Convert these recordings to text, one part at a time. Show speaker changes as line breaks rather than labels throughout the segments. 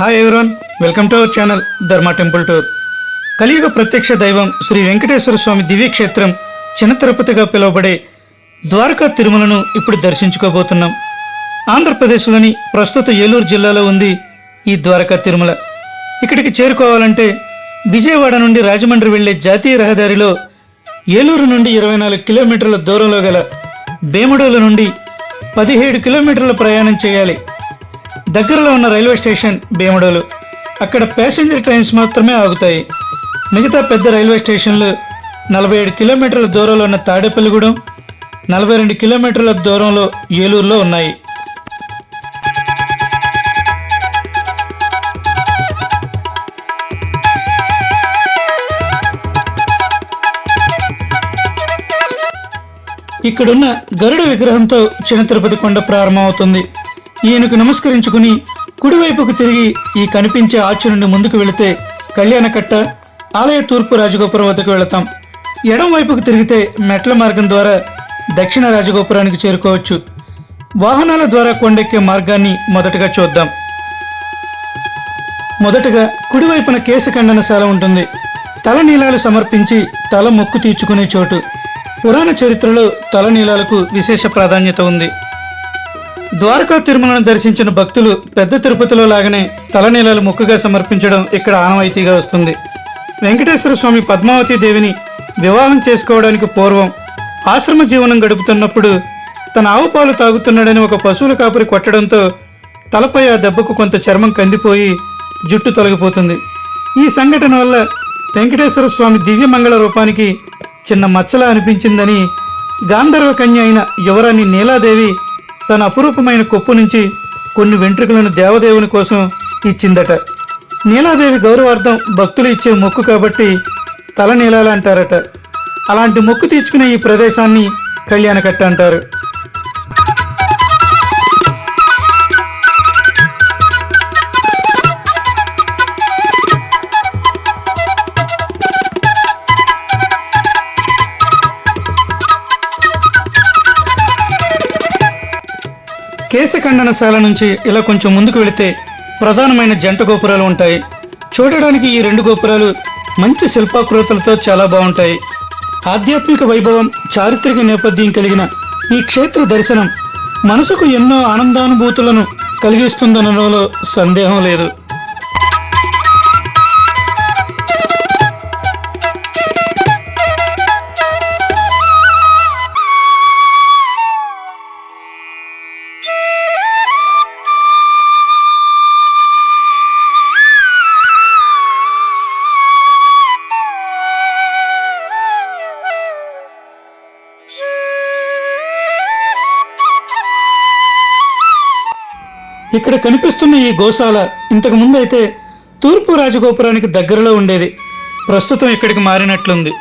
Hi everyone welcome to our channel Dharma temple tour కలియుగ ప్రత్యక్ష దైవం శ్రీ వెంకటేశ్వర స్వామి దివ్యక్షేత్రం చిన్న తిరుపతిగా పిలువబడే ద్వారకా తిరుమలను ఇప్పుడు దర్శించుకోబోతున్నాం. ఆంధ్రప్రదేశ్లోని ప్రస్తుత ఏలూరు జిల్లాలో ఉంది ఈ ద్వారకా తిరుమల. ఇక్కడికి చేరుకోవాలంటే విజయవాడ నుండి రాజమండ్రి వెళ్ళే జాతీయ రహదారిలో ఏలూరు నుండి ఇరవై నాలుగు కిలోమీటర్ల దూరంలో గల భీమడోలు నుండి పదిహేడు కిలోమీటర్ల ప్రయాణం చేయాలి. దగ్గరలో ఉన్న రైల్వే స్టేషన్ భీమడోలు. అక్కడ ప్యాసింజర్ ట్రైన్స్ మాత్రమే ఆగుతాయి. మిగతా పెద్ద రైల్వే స్టేషన్లు నలభై ఏడు కిలోమీటర్ల దూరంలో ఉన్న తాడేపల్లిగూడెం నలభై రెండు కిలోమీటర్ల దూరంలో ఏలూరులో ఉన్నాయి. ఇక్కడున్న గరుడ విగ్రహంతో చిన్న తిరుపతి కొండ ప్రారంభమవుతుంది. ఈయనకు నమస్కరించుకుని కుడివైపుకు తిరిగి ఈ కనిపించే ఆర్చి నుండి ముందుకు వెళితే కళ్యాణకట్ట ఆలయ తూర్పు రాజగోపురం వద్దకు వెళతాం. ఎడం వైపుకు తిరిగితే మెట్ల మార్గం ద్వారా దక్షిణ రాజగోపురానికి చేరుకోవచ్చు. వాహనాల ద్వారా కొండెక్కే మార్గాన్ని మొదటగా చూద్దాం. మొదటగా కుడివైపున కేశఖండనశాల ఉంటుంది. తలనీలాలు సమర్పించి తల మొక్కు తీర్చుకునే చోటు. పురాణ చరిత్రలో తలనీలాలకు విశేష ప్రాధాన్యత ఉంది. ద్వారకా తిరుమలను దర్శించిన భక్తులు పెద్ద తిరుపతిలో లాగానే తలనీలలు మొక్కుగా సమర్పించడం ఇక్కడ ఆనవాయితీగా వస్తుంది. వెంకటేశ్వర స్వామి పద్మావతి దేవిని వివాహం చేసుకోవడానికి పూర్వం ఆశ్రమ జీవనం గడుపుతున్నప్పుడు తన ఆవు పాలు తాగుతున్నాడని ఒక పశువుల కాపరి కొట్టడంతో తలపై ఆ దెబ్బకు కొంత చర్మం కందిపోయి జుట్టు తొలగిపోతుంది. ఈ సంఘటన వల్ల వెంకటేశ్వర స్వామి దివ్యమంగళ రూపానికి చిన్న మచ్చలా అనిపించిందని గాంధర్వ కన్య అయిన యువరాణి నీలాదేవి తన అపురూపమైన కొప్పు నుంచి కొన్ని వెంట్రుకలను దేవదేవుని కోసం ఇచ్చిందట. నీలాదేవి గౌరవార్థం భక్తులు ఇచ్చే మొక్కు కాబట్టి తల నీలాలు అంటారట అలాంటి మొక్కు తీర్చుకునే ఈ ప్రదేశాన్ని కళ్యాణకట్ట అంటారు. కేశఖండనశాల నుంచి ఇలా కొంచెం ముందుకు వెళితే ప్రధానమైన జంట గోపురాలు ఉంటాయి. చూడడానికి ఈ రెండు గోపురాలు మంచి శిల్పాకృతులతో చాలా బాగుంటాయి. ఆధ్యాత్మిక వైభవం చారిత్రక నేపథ్యం కలిగిన ఈ క్షేత్ర దర్శనం మనసుకు ఎన్నో ఆనందానుభూతులను కలిగిస్తుందనడంలో సందేహం లేదు. ఇక్కడ కనిపిస్తున్న ఈ గోశాల ఇంతకు ముందు అయితే తూర్పు రాజగోపురానికి దగ్గరలో ఉండేది. ప్రస్తుతం ఇక్కడికి మారినట్లుంది.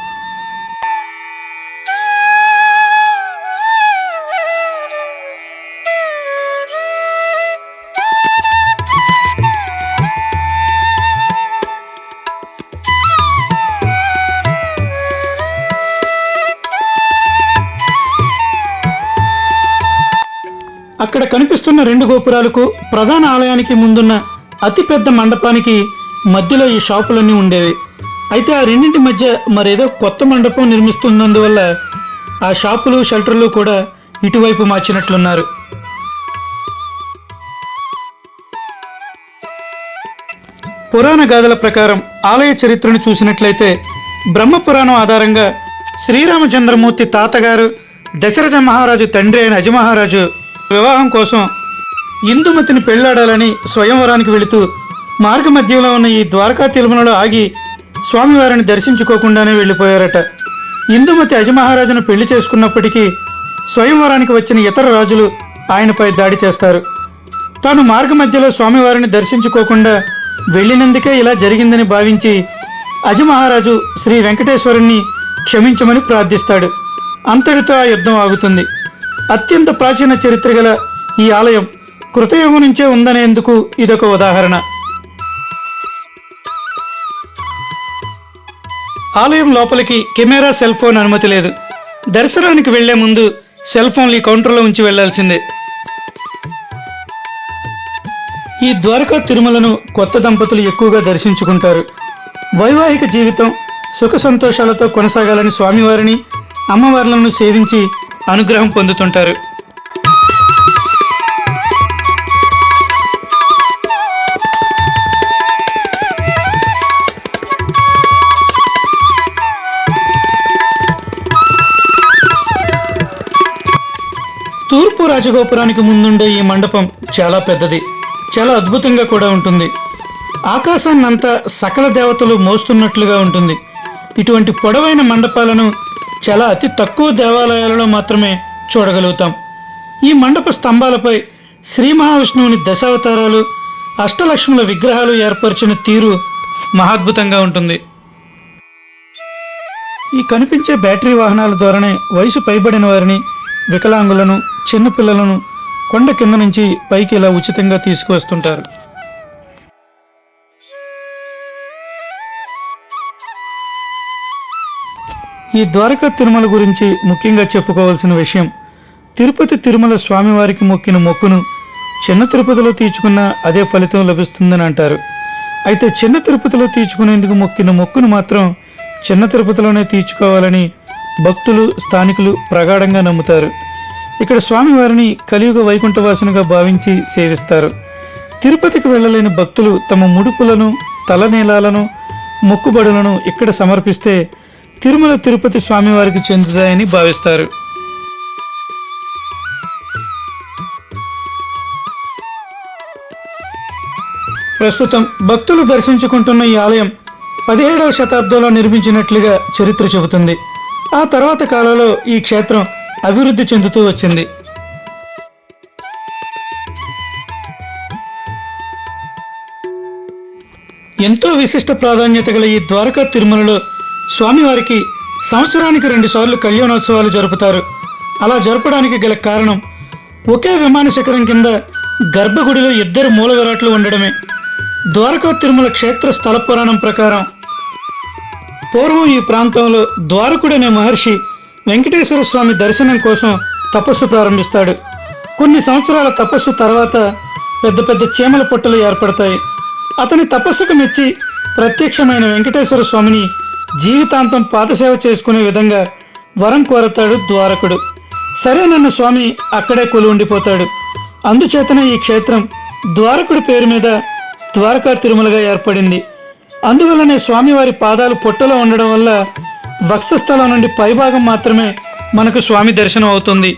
అక్కడ కనిపిస్తున్న రెండు గోపురాలకు ప్రధాన ఆలయానికి ముందున్న అతిపెద్ద మండపానికి మధ్యలో ఈ షాపులన్నీ ఉండేవి. అయితే ఆ రెండింటి మధ్య మరేదో కొత్త మండపం నిర్మిస్తున్నందువల్ల ఆ షాపులు షెల్టర్లు కూడా ఇటువైపు మార్చినట్లున్నారు. పురాణ గాథల ప్రకారం ఆలయ చరిత్రను చూసినట్లయితే బ్రహ్మపురాణం ఆధారంగా శ్రీరామచంద్రమూర్తి తాతగారు దశరథ మహారాజు తండ్రి అయిన అజమహారాజు వివాహం కోసం ఇందుమతిని పెళ్ళాడాలని స్వయంవరానికి వెళుతూ మార్గ మధ్యంలో ఉన్న ఈ ద్వారకా తిరుమలలో ఆగి స్వామివారిని దర్శించుకోకుండానే వెళ్ళిపోయారట. ఇందుమతి అజమహారాజును పెళ్ళి చేసుకున్నప్పటికీ స్వయంవరానికి వచ్చిన ఇతర రాజులు ఆయనపై దాడి చేస్తారు. తాను మార్గ మధ్యలో స్వామివారిని దర్శించుకోకుండా వెళ్ళినందుకే ఇలా జరిగిందని భావించి అజమహారాజు శ్రీ వెంకటేశ్వరుణ్ణి క్షమించమని ప్రార్థిస్తాడు. అంతటితో ఆ యుద్ధం ఆగుతుంది. అత్యంత ప్రాచీన చరిత్ర గల ఈ ఆలయం కృతయుగం నుంచే ఉందనేందుకు ఇదొక ఉదాహరణ. ఆలయం లోపలికి కెమెరా సెల్ ఫోన్ అనుమతి లేదు. దర్శనానికి వెళ్ళే ముందు సెల్ ఫోన్లు ఈ కౌంటర్లో ఉంచి వెళ్ళాల్సిందే. ఈ ద్వారకా తిరుమలను కొత్త దంపతులు ఎక్కువగా దర్శించుకుంటారు. వైవాహిక జీవితం సుఖ సంతోషాలతో కొనసాగాలని స్వామివారిని అమ్మవార్లను సేవించి అనుగ్రహం పొందుతుంటారు. తూర్పు రాజగోపురానికి ముందుండే ఈ మండపం చాలా పెద్దది చాలా అద్భుతంగా కూడా ఉంటుంది. ఆకాశాన్నంతా సకల దేవతలు మోస్తున్నట్లుగా ఉంటుంది. ఇటువంటి పొడవైన మండపాలను చాలా అతి తక్కువ దేవాలయాలలో మాత్రమే చూడగలుగుతాం. ఈ మండప స్తంభాలపై శ్రీ మహావిష్ణువుని దశావతారాలు అష్టలక్ష్ముల విగ్రహాలు ఏర్పరిచిన తీరు మహాద్భుతంగా ఉంటుంది. ఈ కనిపించే బ్యాటరీ వాహనాల ద్వారానే వయసు పైబడిన వారిని వికలాంగులను చిన్నపిల్లలను కొండ కింద నుంచి పైకి ఇలా ఉచితంగా తీసుకువస్తుంటారు. ఈ ద్వారకా తిరుమల గురించి ముఖ్యంగా చెప్పుకోవాల్సిన విషయం. తిరుపతి తిరుమల స్వామివారికి మొక్కిన మొక్కును చిన్న తిరుపతిలో తీర్చుకున్న అదే ఫలితం లభిస్తుందని అంటారు. అయితే చిన్న తిరుపతిలో తీర్చుకునేందుకు మొక్కిన మొక్కును మాత్రం చిన్న తిరుపతిలోనే తీర్చుకోవాలని భక్తులు స్థానికులు ప్రగాఢంగా నమ్ముతారు. ఇక్కడ స్వామివారిని కలియుగ వైకుంఠవాసునిగా భావించి సేవిస్తారు. తిరుపతికి వెళ్ళలేని భక్తులు తమ ముడుపులను తలనీలాలను మొక్కుబడులను ఇక్కడ సమర్పిస్తే తిరుమల తిరుపతి స్వామివారికి చెందుతాయని భావిస్తారు. ప్రస్తుతం భక్తులు దర్శించుకుంటున్న ఈ ఆలయం పదిహేడవ శతాబ్దంలో నిర్మించినట్లుగా చరిత్ర చెబుతుంది. ఆ తర్వాత కాలంలో ఈ క్షేత్రం అభివృద్ధి చెందుతూ వచ్చింది. ఎంతో విశిష్ట ప్రాధాన్యత గల ఈ ద్వారకా తిరుమలలో స్వామివారికి సంవత్సరానికి రెండుసార్లు కళ్యాణోత్సవాలు జరుపుతారు. అలా జరపడానికి గల కారణం ఒకే విమాన శిఖరం కింద గర్భగుడిలో ఇద్దరు మూల విరాట్లు ఉండడమే. ద్వారకా తిరుమల క్షేత్ర స్థల పురాణం ప్రకారం. పూర్వం ఈ ప్రాంతంలో ద్వారకుడనే మహర్షి వెంకటేశ్వర స్వామి దర్శనం కోసం తపస్సు ప్రారంభిస్తాడు. కొన్ని సంవత్సరాల తపస్సు తర్వాత పెద్ద పెద్ద చీమల పుట్టలు ఏర్పడతాయి. అతని తపస్సుకు మెచ్చి ప్రత్యక్షమైన వెంకటేశ్వర స్వామిని జీవితాంతం పాదసేవ చేసుకునే విధంగా వరం కోరతాడు ద్వారకుడు. సరేనన్న స్వామి అక్కడే కొలు ఉండిపోతాడు. అందుచేతనే ఈ క్షేత్రం ద్వారకుడి పేరు మీద ద్వారకా తిరుమలగా ఏర్పడింది. అందువల్లనే స్వామివారి పాదాలు పొట్టలో ఉండడం వల్ల వక్షస్థలం నుండి పైభాగం మాత్రమే మనకు స్వామి దర్శనం అవుతుంది.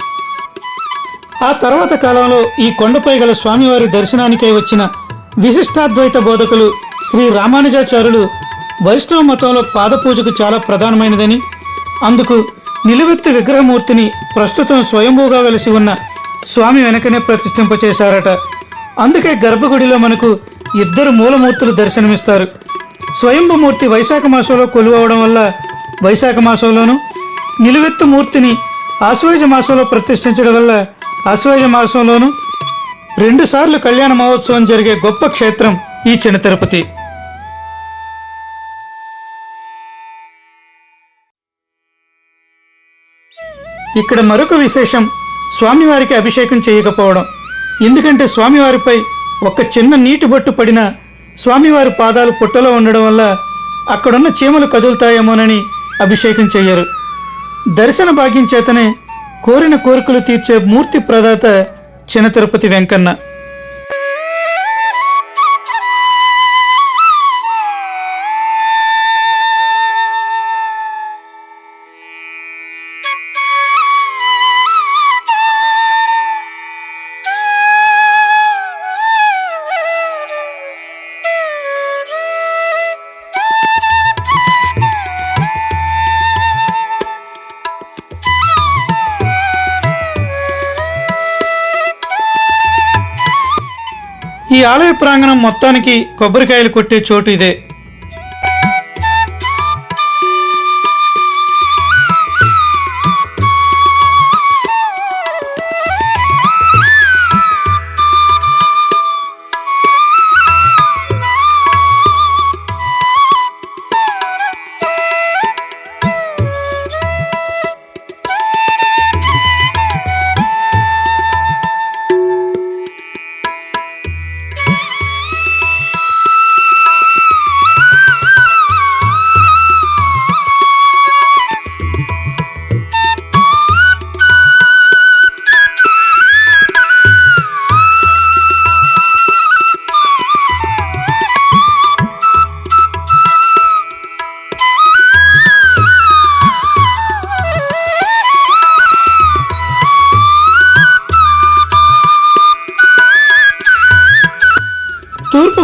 ఆ తర్వాత కాలంలో ఈ కొండపై గల స్వామివారి దర్శనానికై వచ్చిన విశిష్టాద్వైత బోధకులు శ్రీ రామానుజాచార్యులు వైష్ణవ మతంలో పాదపూజకు చాలా ప్రధానమైనదని అందుకు నిలువెత్తు విగ్రహమూర్తిని ప్రస్తుతం స్వయంభూగా వెలిసి ఉన్న స్వామి వెనకనే ప్రతిష్ఠింపచేశారట. అందుకే గర్భగుడిలో మనకు ఇద్దరు మూలమూర్తులు దర్శనమిస్తారు. స్వయంభూమూర్తి వైశాఖ మాసంలో కొలువవడం వల్ల వైశాఖ మాసంలోను నిలువెత్తు మూర్తిని ఆశ్వయుజ మాసంలో ప్రతిష్ఠించడం వల్ల ఆశ్వయుజ మాసంలోనూ రెండుసార్లు కళ్యాణ మహోత్సవం జరిగే గొప్ప క్షేత్రం ఈ చిన్న తిరుపతి. ఇక్కడ మరొక విశేషం. స్వామివారికి అభిషేకం చేయకపోవడం. ఎందుకంటే స్వామివారిపై ఒక చిన్న నీటి బొట్టు పడిన స్వామివారి పాదాలు పుట్టలో ఉండడం వల్ల అక్కడున్న చీమలు కదులుతాయేమోనని అభిషేకం చేయరు దర్శన భాగ్యం చేతనే కోరిన కోరికలు తీర్చే మూర్తి ప్రదాత చిన్న తిరుపతి వెంకన్న. ఈ ఆలయ ప్రాంగణం మొత్తానికి కొబ్బరికాయలు కొట్టే చోటు ఇదే.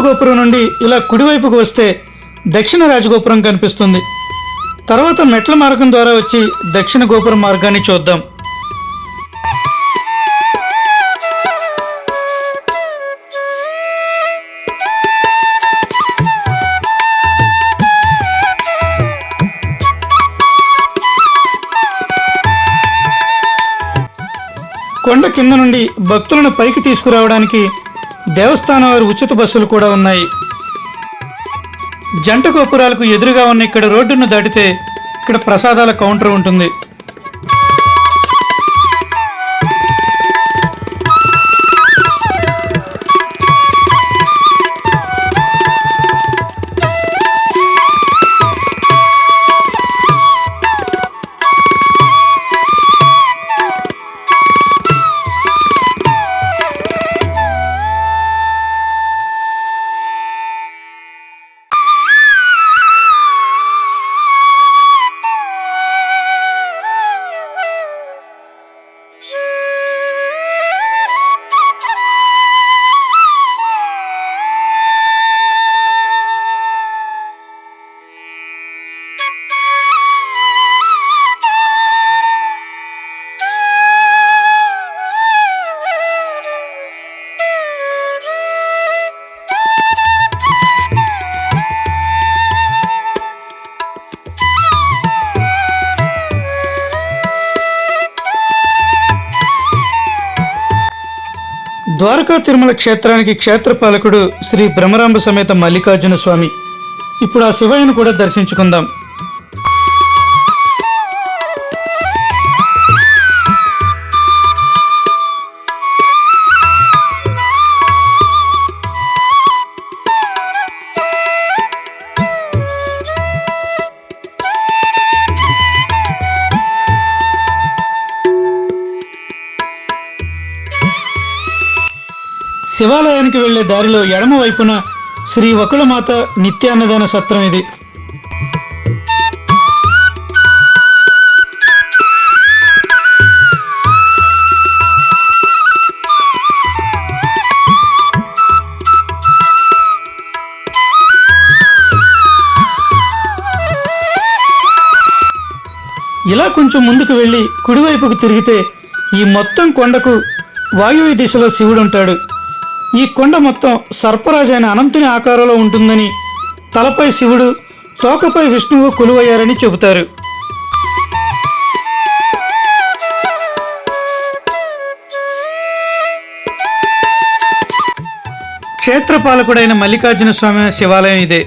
రాజగోపురం గోపురం నుండి ఇలా కుడివైపుకు వస్తే దక్షిణ రాజగోపురం కనిపిస్తుంది. తర్వాత మెట్ల మార్గం ద్వారా వచ్చి దక్షిణ గోపురం మార్గాన్ని చూద్దాం. కొండ కింద నుండి భక్తులను పైకి తీసుకురావడానికి దేవస్థానం వారి ఉచిత బస్సులు కూడా ఉన్నాయి. జంట గోపురాలకు ఎదురుగా ఉన్న ఇక్కడ రోడ్డును దాటితే ఇక్కడ ప్రసాదాల కౌంటర్ ఉంటుంది. ద్వారకా తిరుమల క్షేత్రానికి క్షేత్రపాలకుడు శ్రీ బ్రహ్మరాంబ సమేత మల్లికార్జున స్వామి. ఇప్పుడు ఆ శివయ్యను కూడా దర్శించుకుందాం. శివాలయానికి వెళ్ళే దారిలో ఎడమ వైపున శ్రీ వకుళమాత నిత్యాన్నదాన సత్రం ఇది. ఇలా కొంచెం ముందుకు వెళ్ళి కుడివైపుకు తిరిగితే ఈ మొత్తం కొండకు వాయువ్య దిశలో శివుడుంటాడు ఈ కొండ మొత్తం సర్పరాజు అయిన అనంతుని ఆకారంలో ఉంటుందని తలపై శివుడు తోకపై విష్ణువు కొలువయ్యారని చెబుతారు. క్షేత్రపాలకుడైన మల్లికార్జున స్వామి శివాలయం ఇదే.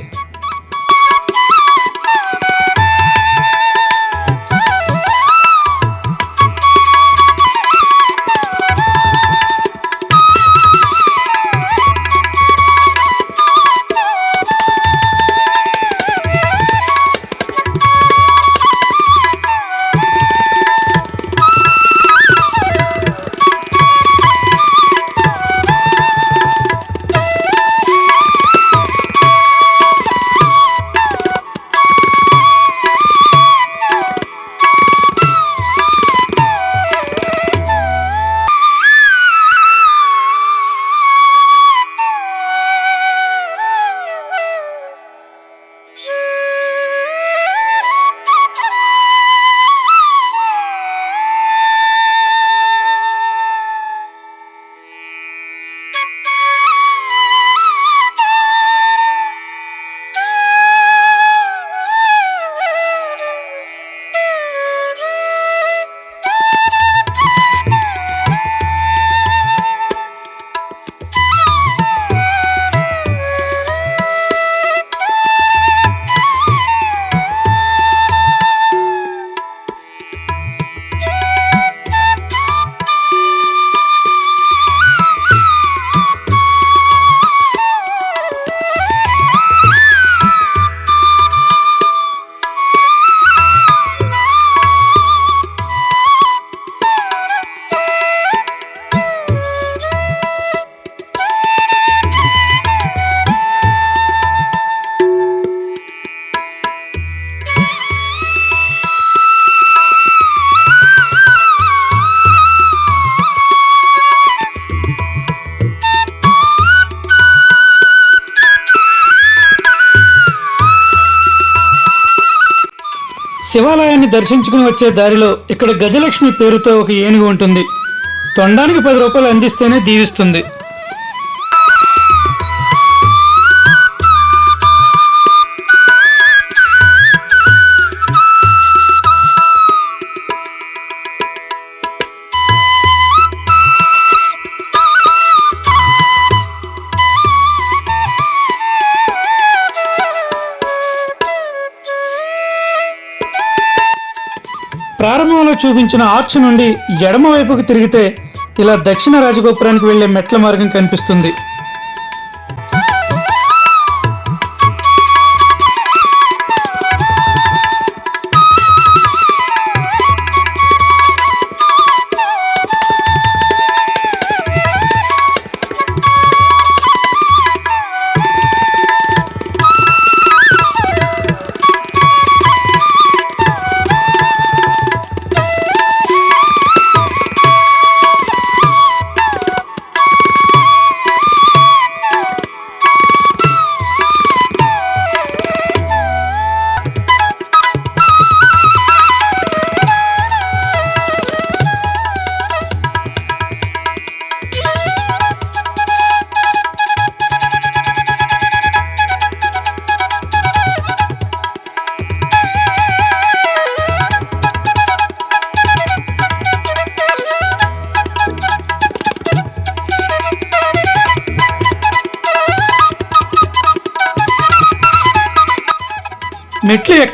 శివాలయాన్ని దర్శించుకుని వచ్చే దారిలో ఇక్కడ గజలక్ష్మి పేరుతో ఒక ఏనుగు ఉంటుంది. తొండానికి పది రూపాయలు అందిస్తేనే దీవిస్తుంది. చూపించిన ఆర్చ్ నుండి ఎడమవైపుకు తిరిగితే ఇలా దక్షిణ రాజగోపురానికి వెళ్ళే మెట్ల మార్గం కనిపిస్తుంది.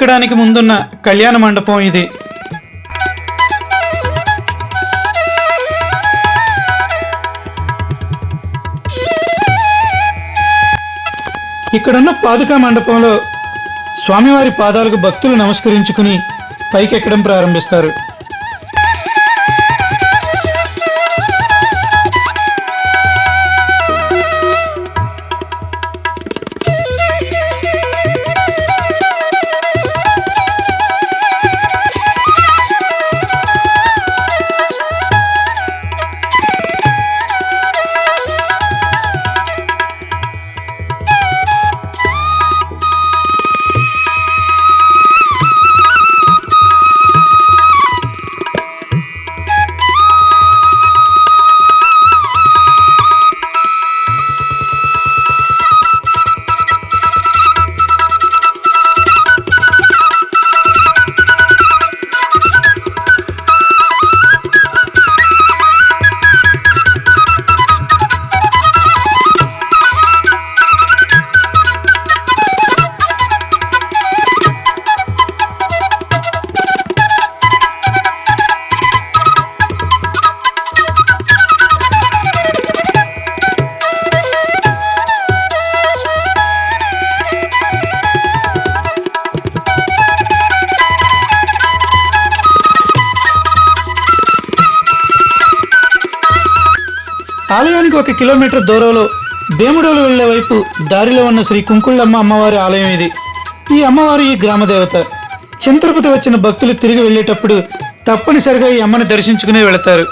ఎక్కడానికి ముందున్న కళ్యాణ మండపం ఇది. ఇక్కడున్న పాదుకా మండపంలో స్వామివారి పాదాలకు భక్తులు నమస్కరించుకుని పైకెక్కడం ప్రారంభిస్తారు. ఆలయానికి ఒక కిలోమీటర్ దూరంలో భీముడోలు వెళ్ళే వైపు దారిలో ఉన్న శ్రీ కుంకుళ్ళమ్మ అమ్మవారి ఆలయం ఇది. ఈ అమ్మవారు ఈ గ్రామదేవత చింతరపతి వచ్చిన భక్తులు తిరిగి వెళ్ళేటప్పుడు తప్పనిసరిగా ఈ అమ్మని దర్శించుకుని వెళతారు.